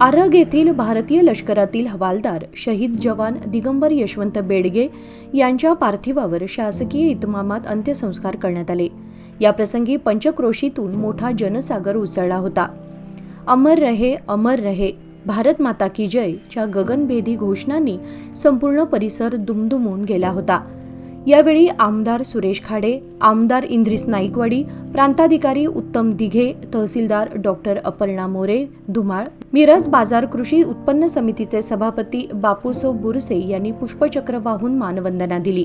आरग येथील भारतीय लष्करातील हवालदार शहीद जवान दिगंबर यशवंत बेडगे यांच्या पार्थिवावर शासकीय इतमामात अंत्यसंस्कार करण्यात आले. याप्रसंगी पंचक्रोशीतून मोठा जनसागर उसळला होता. अमर रहे अमर रहे भारत माता की जय च्या गगनभेदी घोषणांनी संपूर्ण परिसर दुमदुमून गेला होता. यावेळी आमदार सुरेश खाडे आमदार इंद्रिस नाईकवाडी प्रांताधिकारी उत्तम दिघे तहसीलदार डॉक्टर अपर्णा मोरे धुमाळ मिरज बाजार कृषी उत्पन्न समितीचे सभापती बापूसो बुरसे यांनी पुष्पचक्र वाहून मानवंदना दिली.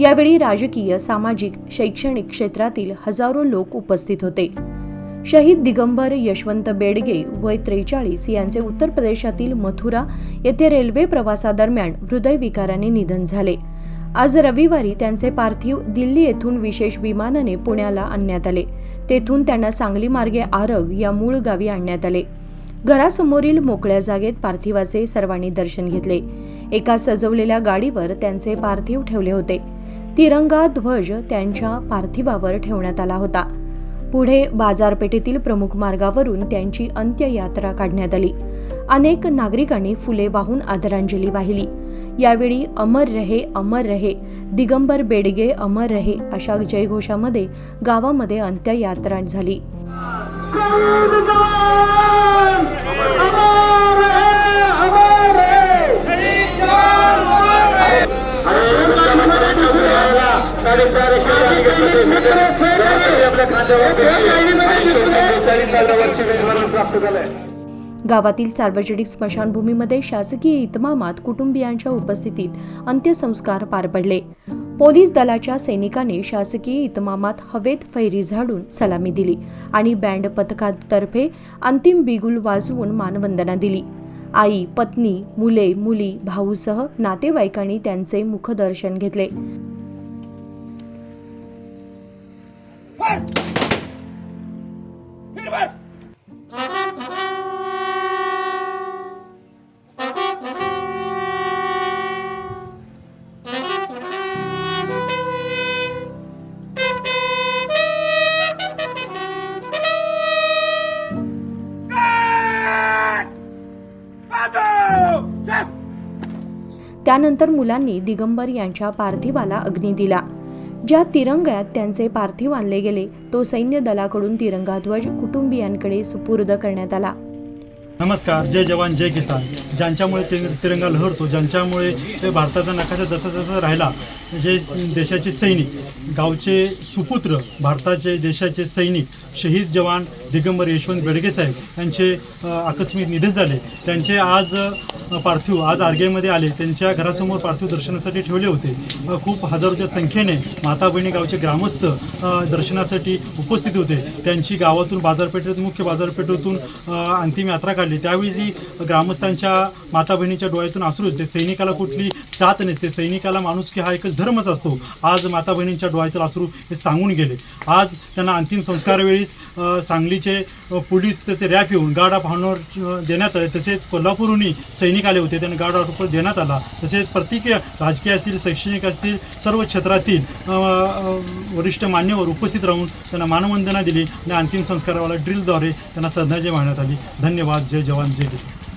यावेळी राजकीय सामाजिक शैक्षणिक क्षेत्रातील हजारो लोक उपस्थित होते. शहीद दिगंबर यशवंत बेडगे वय त्रेचाळीस यांचे उत्तर प्रदेशातील मथुरा येथे रेल्वे प्रवासादरम्यान हृदयविकाराने निधन झाले. आज रविवारी त्यांचे पार्थिव दिल्ली येथून विशेष विमानाने पुण्याला आणण्यात आले. तेथून त्यांना सांगली मार्गे आरग या मूळ गावी आणण्यात आले. घरासमोरील मोकळ्या जागेत पार्थिवाचे सर्वांनी दर्शन घेतले. एका सजवलेल्या गाडीवर त्यांचे पार्थिव ठेवले होते. तिरंगा ध्वज त्यांच्या पार्थिवावर ठेवण्यात आला होता. पुढे बाजारपेठेतील प्रमुख मार्गावरून त्यांची अंत्ययात्रा काढण्यात आली. अनेक नागरिकांनी फुले वाहून आदरांजली वाहिली. यावेळी अमर रहे अमर रहे दिगंबर बेडगे अमर रहे अशा जयघोषामध्ये गावामध्ये अंत्ययात्रा झाली शहीद जवान अमर रहे अमर रहे प्राप्त झालंय गावातील सार्वजनिक स्मशानभूमीमध्ये शासकीय इतमामात कुटुंबियांच्या उपस्थितीत अंत्यसंस्कार पार पडले. पोलीस दलाच्या सैनिकांनी शासकीय इतमामात हवेत फैरी झाडून सलामी दिली आणि बँड पथकातर्फे अंतिम बिगुल वाजवून मानवंदना दिली. आई पत्नी मुले मुली भाऊसह नातेवाईकांनी त्यांचे मुखदर्शन घेतले. त्यानंतर मुलांनी दिगंबर यांच्या पार्थिवाला अग्नी दिला. ज्या तिरंग्यात त्यांचे पार्थिव आणले गेले तो सैन्य दलाकडून तिरंगा ध्वज कुटुंबियांकडे सुपूर्द करण्यात आला. नमस्कार जय जवान जय किसान. ज्यांच्यामुळे ते तिरंगा लहरतो ज्यांच्यामुळे ते भारताचा नकाशा जसा जसा राहिला जे देशाचे सैनिक गावचे सुपुत्र भारताचे देशाचे सैनिक शहीद जवान दिगंबर यशवंत बेडगे साहेब यांचे आकस्मिक निधन झाले. त्यांचे आज पार्थिव आज आर्गेमध्ये आले. त्यांच्या घरासमोर पार्थिव दर्शनासाठी ठेवले होते. खूप हजारोच्या संख्येने माता बहिणी गावचे ग्रामस्थ दर्शनासाठी उपस्थित होते. त्यांची गावातून बाजारपेठेत मुख्य बाजारपेठेतून अंतिम यात्रा काढली. त्यावेळी ग्रामस्थांच्या माता बहिणीच्या डोळ्यातून अश्रूच ते सैनिकाला कुठली जात नसते. सैनिकाला माणूस की हा एकच धर्मच असतो. आज माता बहिणींच्या डोळ्यातील अश्रू हे सांगून गेले. आज त्यांना अंतिम संस्कारवेळीस सांगलीचे अ, पोलीसचे रॅप येऊन गार्ड ऑफ ऑनर देण्यात आले. तसेच कोल्हापूरहूनही सैनिक आले होते. त्यांना गार्ड ऑफ ऑनर देण्यात आला. तसेच प्रत्येक राजकीय असतील शैक्षणिक असतील सर्व क्षेत्रातील वरिष्ठ मान्यवर उपस्थित राहून त्यांना मानवंदना दिली आणि अंतिम संस्कारावाला ड्रिलद्वारे त्यांना श्रद्धांजली वाहण्यात आली. धन्यवाद. जय जवान. जय किसान